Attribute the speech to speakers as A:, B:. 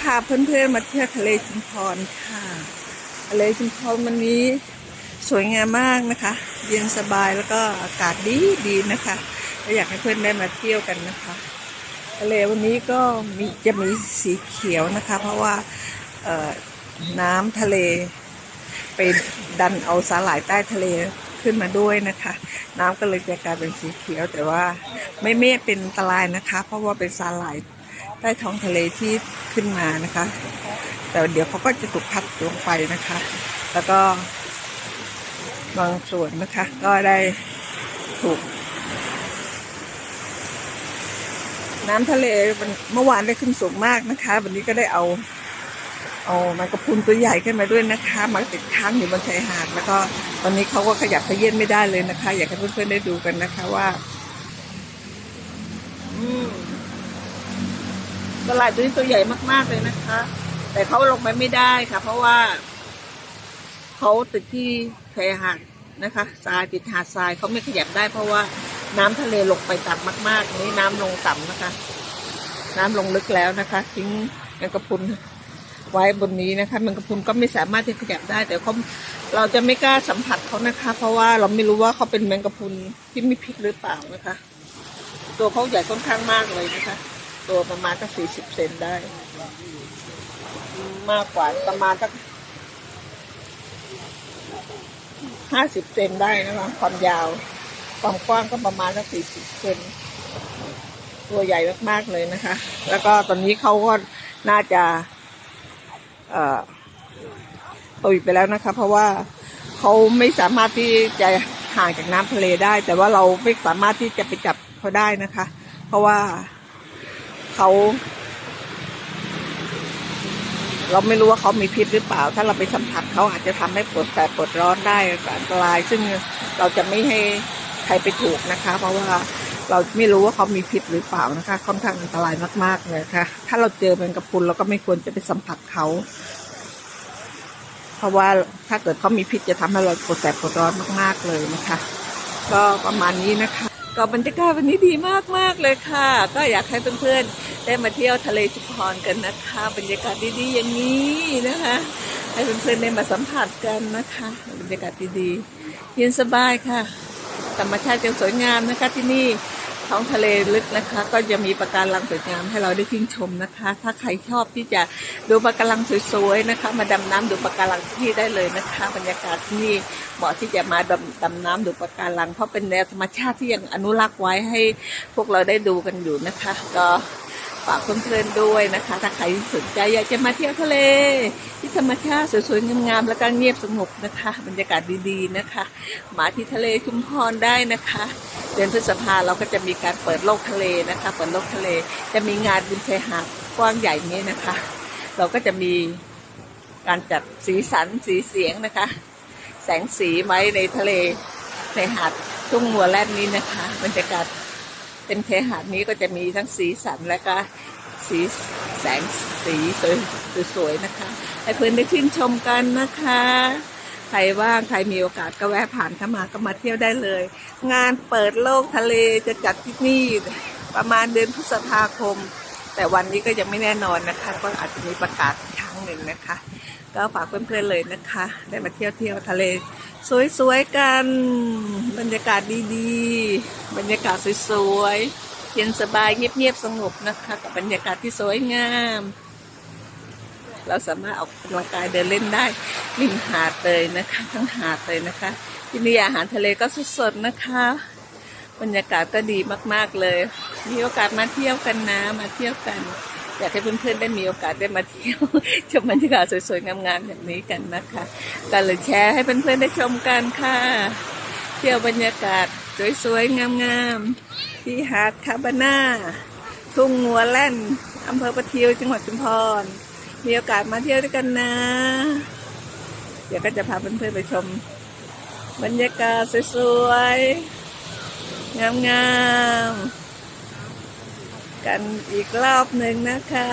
A: พาเพื่อนๆมาเที่ยวทะเลชุมพรค่ะ ทะเลชุมพรวันนี้สวยงามมากนะคะ เย็นสบายแล้วก็อากาศดีดีนะคะก็อยากให้เพื่อนได้มาเที่ยวกันนะคะ ทะเลวันนี้ก็มีจะมีสีเขียวนะคะ เพราะว่าน้ำทะเลไปดันเอาสาหร่ายใต้ทะเลขึ้นมาด้วยนะคะ น้ำก็เลยจะกลายเป็นสีเขียวแต่ว่าไม่ไม่เป็นอันตรายนะคะ เพราะว่าเป็นสาหร่าย ใต้ท้องทะเลที่ขึ้นมานะคะ แต่เดี๋ยวเขาก็จะถูกพัดลงไปนะคะ แล้วก็บางส่วนนะคะ ก็ได้ถูก น้ำทะเลเมื่อวานได้ขึ้นสูงมากนะคะ วันนี้ก็ได้เอา เอามงกะพุนตัวใหญ่ขึ้นมาด้วยนะคะมาติดค้างอยู่บนชายหาดแล้วก็ตอนนี้เขาก็ขยับขยื่นไม่ได้เลยนะคะ อยากให้เพื่อนๆได้ดูกันนะคะว่า อืม ตลาดตัวนี้ตัวใหญ่มากๆเลยนะคะ แต่เขาลงไปไม่ได้ค่ะ เพราะว่าเขาติดที่ชายหาดนะคะทรายติดหาดทรายเขาไม่ขยับได้ เพราะว่าน้ำทะเลลงไปต่ำมากๆนี้น้ำลงต่ำนะคะ น้ำลงลึกแล้วนะคะ ทิ้งแมงกะพรุนไว้บนนี้นะคะแมงกะพรุนก็ไม่สามารถที่ขยับได้ แต่เขาเราจะไม่กล้าสัมผัสเขานะคะ เพราะว่าเราไม่รู้ว่าเขาเป็นแมงกะพรุนที่มีพิษหรือเปล่านะคะ ตัวเขาใหญ่ค่อนข้างมากเลยนะคะ ตัวประมาณสักสี่สิบเซนได้ มากกว่าประมาณสักห้าสิบเซนได้นะคะความยาวความกว้างก็ประมาณสักสี่สิบเซนตัวใหญ่มากๆเลยนะคะ แล้วก็ตอนนี้เขาก็น่าจะเอ่อตุยไปแล้วนะคะ เพราะว่าเขาไม่สามารถที่จะห่างจากน้ำทะเลได้ แต่ว่าเราไม่สามารถที่จะไปจับเขาได้นะคะ เพราะว่า เขาเราไม่รู้ว่าเขามีพิษหรือเปล่า ถ้าเราไปสัมผัสเขาอาจจะทำให้ปวดแสบปวดร้อนได้อันตราย ซึ่งเราจะไม่ให้ใครไปถูกนะคะ เพราะว่าเราไม่รู้ว่าเขามีพิษหรือเปล่านะคะ ค่อนข้างอันตรายมากๆเลยค่ะ ถ้าเราเจอแมงกะพรุนเราก็ไม่ควรจะไปสัมผัสเขา เพราะว่าถ้าเกิดเขามีพิษจะทำให้เราปวดแสบปวดร้อนมากๆเลยนะคะ ก็ประมาณนี้นะคะก็บรรยากาศวันนี้ดีมากมากๆเลยค่ะ ก็อยากให้เพื่อนๆ ได้มาเที่ยวทะเลชุมพรกันนะคะ บรรยากาศดีๆอย่างนี้นะคะ ให้เพื่อนๆได้มาสัมผัสกันนะคะ บรรยากาศดีๆเย็นสบายค่ะ ธรรมชาติยังสวยงามนะคะที่นี่ท้องทะเลลึกนะคะ ก็จะมีปะการังสวยงามให้เราได้ชื่นชมนะคะ ถ้าใครชอบที่จะดูปะการังสวยๆนะคะ มาดำน้ำดูปะการังที่นี่ได้เลยนะคะ บรรยากาศที่นี่เหมาะที่จะมาดำดำน้ำดูปะการัง เพราะเป็นแนวธรรมชาติที่ยังอนุรักษ์ไว้ให้พวกเราได้ดูกันอยู่นะคะ ก็ ฝากเพื่อนๆด้วยนะคะ ถ้าใครสนใจอยากจะมาเที่ยวทะเล ที่ธรรมชาติสวยๆงามๆแล้วก็เงียบสงบนะคะ บรรยากาศดีๆนะคะ มาที่ทะเลชุมพรได้นะคะเดือนพฤษภาเราก็จะมีการเปิดโลกทะเลนะคะ เปิดโลกทะเล จะมีงานบนชายหาดกว้างใหญ่นี้นะคะ เราก็จะมีการจัดสีสันสีเสียงนะคะ แสงสีไว้ในทะเลในหาดทุ่งมัวแรดนี้นะคะบรรยากาศ เป็นชายหานี้ก็จะมีทั้งสีสันและก็สีแสงสีสวยๆนะคะ ให้เพื่อนได้ชื่นชมกันนะคะ ใครว่างใครมีโอกาสก็แวะผ่านเข้ามาก็มาเที่ยวได้เลย งานเปิดโลกทะเลจะจัดที่นี่ประมาณเดือนพฤษภาคม แต่วันนี้ก็ยังไม่แน่นอนนะคะ ก็อาจจะมีประกาศอีกครั้งหนึ่งนะคะ ก็ฝากเพื่อนๆเลยนะคะ ได้มาเที่ยวเที่ยวทะเล สวยๆกัน บรรยากาศดีๆ บรรยากาศสวยๆ เย็นสบายเงียบๆ สงบนะคะ กับบรรยากาศที่สวยงาม เราสามารถออกกำลังกายเดินเล่นได้ริมหาดเลยนะคะ ทั้งหาดเลยนะคะ ที่นี่อาหารทะเลก็สดๆนะคะ บรรยากาศก็ดีมากๆเลย มีโอกาสมาเที่ยวกันนะ มาเที่ยวกัน อยากให้เพื่อนๆได้มีโอกาสได้มาเที่ยวชมบรรยากาศสวยๆงามๆแบบนี้กันนะคะก็เลยแชร์ให้เพื่อนๆได้ชมกันค่ะ เที่ยวบรรยากาศสวยๆงามๆที่หาดคาบาน่าทุ่งงัวแล่นอำเภอประทิวจังหวัดชุมพร มีโอกาสมาเที่ยวด้วยกันนะ เดี๋ยวก็จะพาเพื่อนๆไปชม บรรยากาศสวยๆงามๆ กันอีกรอบหนึ่งนะคะ